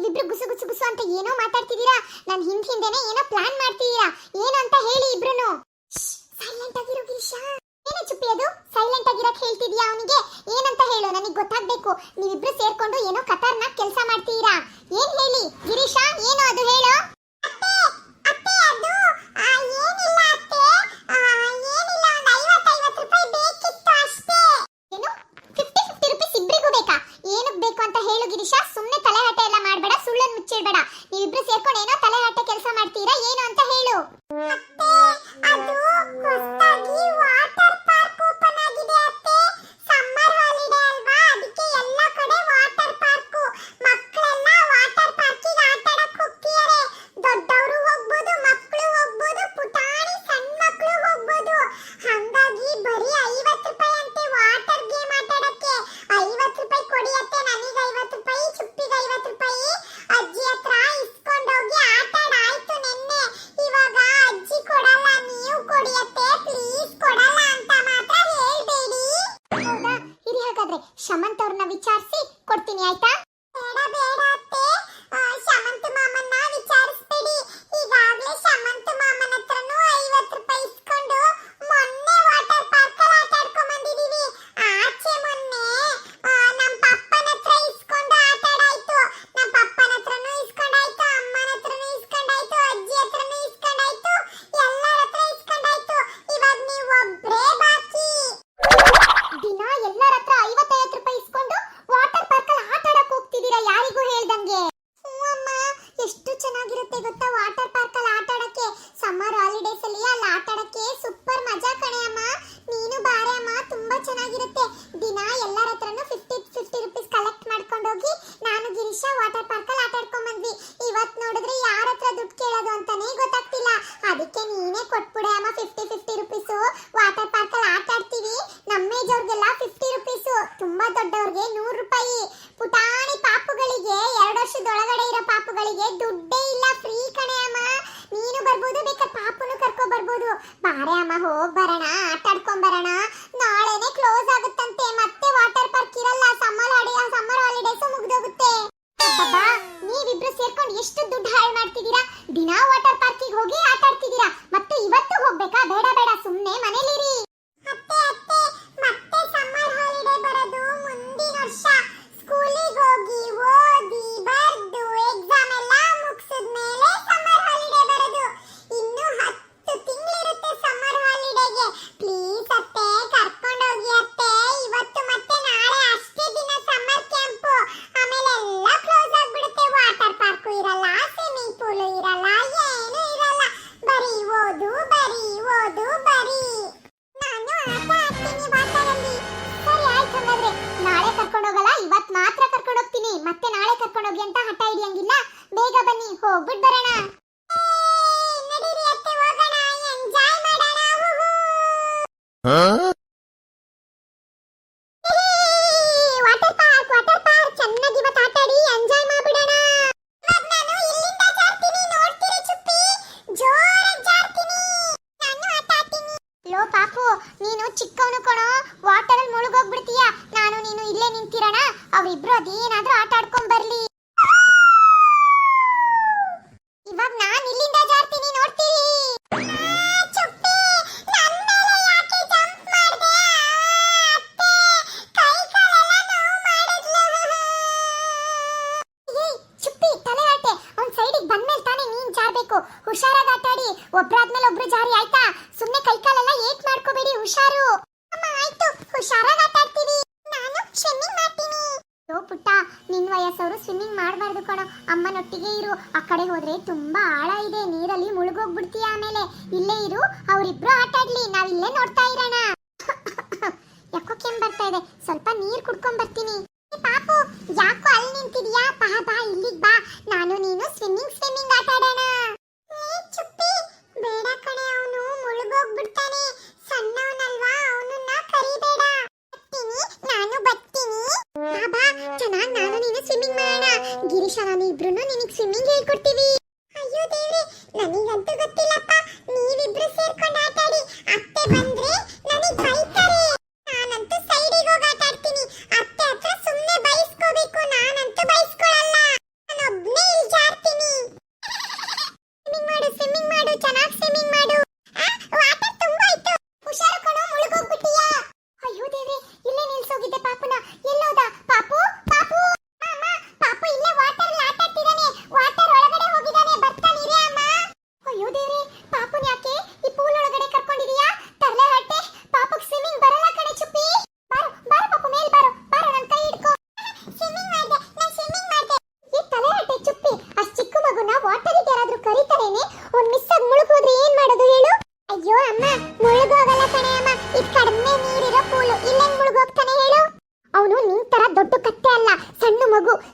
ನೀವಿಬ್ರು ಗುಸು ಗುಸು ಗುಸು ಅಂತ ಏನೋ ಮಾತಾಡ್ತಿದ್ದೀರಾ? ನಾನು ಹಿಂದ್ ಹಿಂದೆನೆ ಏನೋ ಪ್ಲಾನ್ ಮಾಡ್ತಿದ್ದೀರಾ? ಏನು ಅಂತ ಹೇಳಿ ಇಬ್ರುನು. ಸೈಲೆಂಟ್ ಆಗಿರೋ ಗಿರೀಶ. ಏನು ಚುಪ್ಪಿ ಅದು? ಸೈಲೆಂಟ್ ಆಗಿರಕ್ ಹೇಳ್ತಿದ್ಯಾ ಅವನಿಗೆ? ಏನಂತ ಹೇಳು, ನನಗೆ ಗೊತ್ತಾಗ್ಬೇಕು. ನೀವಿಬ್ರು ಸೇರ್ಕೊಂಡು ಏನೋ ಖತರ್ನಾಗ್ ಕೆಲಸ ಮಾಡ್ತೀರಾ ಹೋಗ್ ಬರೋಣ ಪ್ಲೀಸ್ ಅತ್ತೆ ಹೋಗಿ ಅತ್ತೆ. ಇವತ್ತು ಮತ್ತೆ ನಾಳೆ ಅಷ್ಟೇ ದಿನ ಸಮ್ಮರ್ ಕ್ಯಾಂಪ್ ಆಮೇಲೆ ಎಲ್ಲ ಕ್ಲೋಸ್ ವಾಟರ್ ಇರಲ್ಲ ಸ್ವಿಮ್ಮಿಂಗ್ ಪೂಲ್ ಇರಲ್ಲ, ಏನು ಇರಲ್ಲ. ಬರಿ ಓದು ಬರಿ ಓದು, ಬರಿ. ನಾನು ಆಟ ಸರಿ ಆಯ್ತು ನಾಳೆ ಕರ್ಕೊಂಡು ಹೋಗಲ್ಲ ಇವತ್ತು ಮಾತ್ರ ಕರ್ಕೊಂಡು ಹೋಗ್ತೀನಿ. ಮತ್ತೆ ನಾಳೆ ಕರ್ಕೊಂಡು ಹೋಗಿ ಅಂತ ಹಠ ಹಿಡಿಯಂಗಿಲ್ಲ. ಬೇಗ ಬನ್ನಿ ಹೋಗ್ಬಿಟ್ಟು ಬರೋಣ. ವಾಟರ್ ಪಾರ್ಕ್ ವಾಟರ್ ಚೆನ್ನಾಗಿ ಎಂಜಾಯ್ ಇವಾಗ ನಾನು ಇಲ್ಲಿಂದ ಜಾರ್ತೀನಿ. ಜಾರ್ತೀನಿ. ನಾನು ಲೋ ನೀನು ಚಿಕ್ಕವನು ಕಣೋ. ವಾಟರ್ ಅಲ್ಲಿ ನಾನು, ನೀನು ಇಲ್ಲೇ ನಿಂತಿರೋಣ. ಅವರಿಬ್ರು ಅದೇನಾದ್ರೂ ಆಟ ಆಡ್ಕೊಂಡ್ ಬರ್ಲಿ. ಸ್ವಿಮ್ಮಿಂಗ್ ಮಾಡಬಾರ್ದು ಕಣೋ. ಅಮ್ಮನೊಟ್ಟಿಗೆ ಇರು. ಆ ಕಡೆ ಹೋದ್ರೆ ತುಂಬಾ ಆಳ ಇದೆ. ನೀರಲ್ಲಿ ಮುಳುಗೋಗ್ಬಿಡ್ತೀಯ ಆಮೇಲೆ. ಇಲ್ಲೇ ಇರು. ಅವರಿಬ್ರು ಆಟ ಆಡ್ಲಿ. ನಾವಿಲ್ಲೇ ನೋಡ್ತಾ ಇರೋಣ. ಯಾಕೋ ಕೆಮ್ ಬರ್ತಾ ಇದೆ. ಸ್ವಲ್ಪ ನೀರ್ ಕುಡ್ಕೊಂಡ್ ಬರ್ತೀನಿ. ಪಾಪು, ಯಾಕೋ ಅಲ್ಲಿ ನಿಂತಿದ್ಯಾ? ಬಾ ಬಾ, ಇಲ್ಲಿಗೆ ಬಾ. ನಾನು, ನೀನು ಸ್ವಿಮ್ಮಿಂಗ್ ಸ್ವಿಮ್ಮಿಂಗ್ ಆಟ ಆಡೋಣ. ಚುಪ್ಪಿ, ಬೇಡ ಅವನು ಸಣ್ಣವನಲ್ವಾ? ಅವನನ್ನ ಕರಿಬೇಡ. ಬರ್ತೀನಿ. ನಾನು ಬರ್ತೀನಿ. ಬಾ. ಮನುಷ್ಯರಾಗಿ ಇಬ್ರು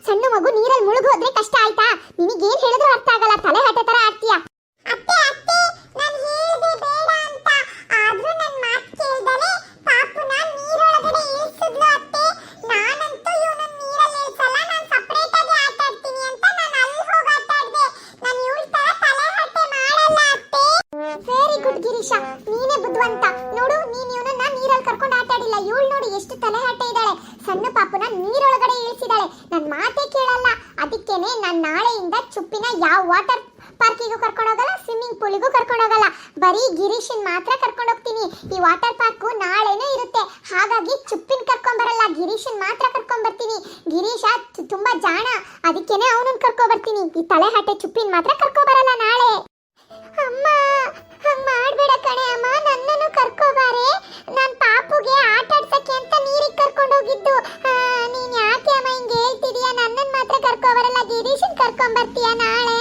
ಸಣ್ಣ ಮಗು ನೀರಲ್ಲಿ ಮುಳುಗೋದ್ರೆ ಕಷ್ಟ ಆಯ್ತಾ? ನಿನಗೇನ್ ಅದಕ್ಕೇನೆ ನಾನು ನಾಳೆಯಿಂದ ಚುಪ್ಪಿನ ಯಾವ ವಾಟರ್ ಪಾರ್ಕಿಗೂ ಕರ್ಕೊಂಡು ಹೋಗಲ್ಲ ಸ್ವಿಮ್ಮಿಂಗ್ ಪೂಲಿಗೂ ಕರ್ಕೊಂಡು ಹೋಗಲ್ಲ. ಬರೀ ಗಿರೀಶನ್ ಮಾತ್ರ ಕರ್ಕೊಂಡು ಹೋಗ್ತೀನಿ. ಈ ವಾಟರ್ ಪಾರ್ಕು ನಾಳೆನೇ ಇರುತ್ತೆ. ಹಾಗಾಗಿ ಚುಪ್ಪಿನ ಕರ್ಕೊಂಡ್ ಬರಲ್ಲ, ಗಿರೀಶನ್ ಮಾತ್ರ ಕರ್ಕೊಂಡ್ ಬರ್ತೀನಿ. ಗಿರೀಶ ತುಂಬಾ ಜಾಣ. ಅದಕ್ಕೇನೆ ಅವನನ್ನ ಕರ್ಕೊಂಡ್ ಬರ್ತೀನಿ. ಈ ತಲೆ ಚುಪ್ಪಿನ ಮಾತ್ರ ಕರ್ಕೊಂಡು ಬರಲ್ಲ ನಾಳೆ. ಅಮ್ಮ, ಹಂಗ್ ಮಾಡ್ಬೇಡ ಕಣೆ ಅಮ್ಮ. ನನ್ನನ್ನು ಕರ್ಕೋಬಾರೆ ನಾನ್ ಪಾಪುಗೆ ಆಟ ಆಡ್ಸಕ್ಕೆ ಅಂತ ನೀರಿಗೆ ಕರ್ಕೊಂಡು ಹೋಗಿದ್ದು. ಗಿರೀಶನ್ ಕರ್ಕೊಂಡ್ ಬರ್ತೀಯ ನಾಳೆ?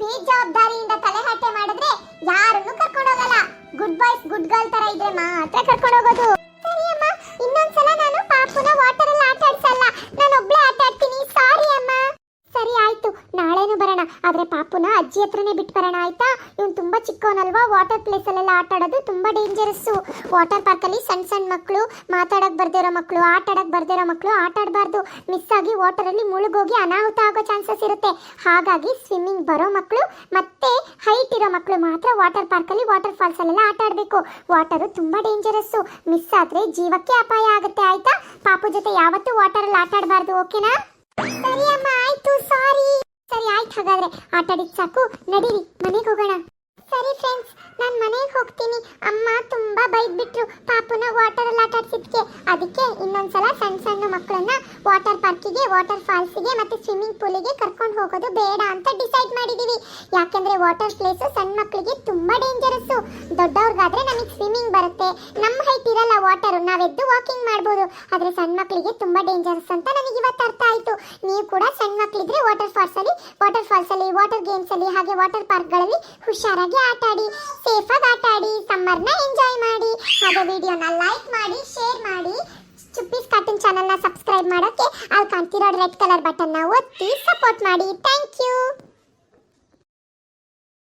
ಬೇಜವಾಬ್ದಾರಿಯಿಂದ ತಲೆ ಹಟ್ಟೆ ಮಾಡಿದ್ರೆ ಯಾರನ್ನು ಕರ್ಕೊಂಡು ಹೋಗಲ್ಲ. ಗುಡ್ ಬಾಯ್ಸ್ ಗುಡ್ ಗರ್ಲ್ ತರ ಇದ್ರೆ ಮಾತ್ರ ಕರ್ಕೊಂಡು ಹೋಗೋದು. ಸರಿ ಅಮ್ಮ, ಇನ್ನೊಂದ್ಸಲ ನಾನು ಪಾಪುನ ವಾಟರ್ ಅಲ್ಲಿ ಆಟ ಆಡ್ಸಲ್ಲ ನಾನು ಒಬ್ಳೆ ಆಟ ಸಾರಿ ಅಮ್ಮ. ಸರಿ, ಆಯ್ತು. ನಾಳೆನೂ ಬರೋಣ? ಆದರೆ ಪಾಪುನ ಅಜ್ಜಿ ಹತ್ರನೇ ಬಿಟ್ಟು ಬರೋಣ, ಆಯ್ತಾ? ಇವನು ತುಂಬ ಚಿಕ್ಕವನಲ್ವಾ? ವಾಟರ್ ಪ್ಲೇಸಲ್ಲೆಲ್ಲ ಆಟ ಆಡೋದು ತುಂಬಾ ಡೇಂಜರಸ್ಸು ವಾಟರ್ ಪಾರ್ಕಲ್ಲಿ ಸಣ್ಣ ಸಣ್ಣ ಮಕ್ಕಳು ಮಾತಾಡಕ್ ಬರ್ದಿರೋ ಮಕ್ಕಳು ಆಟ ಆಡಕ್ ಬರ್ದಿರೋ ಮಕ್ಕಳು ಆಟ ಆಡಬಾರ್ದು. ಮಿಸ್ ಆಗಿ ವಾಟರ್ ಅಲ್ಲಿ ಮುಳುಗೋಗಿ ಅನಾಹುತ ಆಗೋ ಚಾನ್ಸಸ್ ಇರುತ್ತೆ. ಹಾಗಾಗಿ ಸ್ವಿಮ್ಮಿಂಗ್ ಬರೋ ಮಕ್ಕಳು ಮತ್ತೆ ಹೈಟ್ ಇರೋ ಮಕ್ಕಳು ಮಾತ್ರ ವಾಟರ್ ಪಾರ್ಕಲ್ಲಿ ವಾಟರ್ ಫಾಲ್ಸ್ ಅಲ್ಲೆಲ್ಲ ಆಟ ಆಡಬೇಕು. ವಾಟರ್ ತುಂಬಾ ಡೇಂಜರಸ್ಸು ಮಿಸ್ ಆದ್ರೆ ಜೀವಕ್ಕೆ ಅಪಾಯ ಆಗುತ್ತೆ, ಆಯ್ತಾ? ಪಾಪು ಜೊತೆ ಯಾವತ್ತೂ ವಾಟರ್ ಅಲ್ಲಿ ಆಟ ಆಡಬಾರ್ದು ಓಕೆನಾ ಸರಿ ಅಮ್ಮ ಆಯ್ತು ಸಾರಿ ಸರಿ ಆಯ್ತು ಹಾಗಾದ್ರೆ. ಆಟ ಆಡಿದ್ ಸಾಕು. ನಡೀರಿ ಮನೆಗೆ ಹೋಗೋಣ. ಸರಿ ಫ್ರೆಂಡ್ಸ್ ನಾನು ಮನೆಗೆ ಹೋಗ್ತೀನಿ. ಅಮ್ಮ ತುಂಬಾ ಬೈದ್ಬಿಟ್ರು. ಪಾಪುನ ವಾಟರ್ ಅಲ್ಲಿ ಆಟ ಆಡ್ಸಿದ್ಕೆ. ಅದಕ್ಕೆ ಇನ್ನೊಂದ್ಸಲ ಸಣ್ಣ ಸಣ್ಣ ಮಕ್ಕಳನ್ನ ವಾಟರ್ ಪಾರ್ಕಿಗೆ ವಾಟರ್ ಫಾಲ್ಸ್ಗೆ ಮತ್ತೆ ಸ್ವಿಮ್ಮಿಂಗ್ ಪೂಲಿಗೆ ಕರ್ಕೊಂಡು ಹೋಗೋದು ಬೇಡ ಅಂತ ಡಿಸೈಡ್ ಮಾಡಿದೀವಿ. ಯಾಕಂದ್ರೆ ವಾಟರ್ ಪ್ಲೇಸ್ ಸಣ್ಣ ಮಕ್ಕಳಿಗೆ ತುಂಬಾ ಡೇಂಜರಸ್ ದೊಡ್ಡವ್ರಿಗಾದ್ರೆ ನಮಗೆ ಸ್ವಿಮ್ಮಿಂಗ್ ಬರುತ್ತೆ. ನಮ್ಮ ಹೈಟ್ ಇರಲ್ಲ ವಾಟರ್ ನಾವೆದ್ದು ವಾಕಿಂಗ್ ಮಾಡ್ಬೋದು. ಆದ್ರೆ ಸಣ್ಣ ಮಕ್ಕಳಿಗೆ ತುಂಬಾ ಡೇಂಜರಸ್ ಅಂತ ನನಗೆ ಇವತ್ತು ಅರ್ಥ ಆಯ್ತು. ನೀವು ಕೂಡ ಸಣ್ಣ ಮಕ್ಕಳಿದ್ರೆ ವಾಟರ್ ಫಾಲ್ಸ್ ಅಲ್ಲಿ ವಾಟರ್ ಫಾಲ್ಸ್ ಅಲ್ಲಿ ವಾಟರ್ ಗೇಮ್ಸ್ ಅಲ್ಲಿ, ಹಾಗೆ ವಾಟರ್ ಪಾರ್ಕ್ಗಳಲ್ಲಿ ಹುಷಾರಾಗಿ ಆಟ ಆಡಿ ಸೇಫ್ ಆಗಿ ಆಟ ಆಡಿ ಸಮ್ಮರ್ನ ಎಂಜಾಯ್ ಮಾಡಿ, ಹಾಗೆ ವಿಡಿಯೋನ ಲೈಕ್ ಮಾಡಿ ಶೇರ್ ಮಾಡಿ ಚುಪ್ಪೀಸ್ ಕಾರ್ಟೂನ್ ಚಾನಲ್ನ ಸಬ್ಸ್ಕ್ರೈಬ್ ಮಾಡೋಕ್ಕೆ ಅಲ್ಲಿ ಕಾಣ್ತಿರೋ ರೆಡ್ ಕಲರ್ ಬಟನ್ನ ಒತ್ತಿ ಸಪೋರ್ಟ್ ಮಾಡಿ. Thank you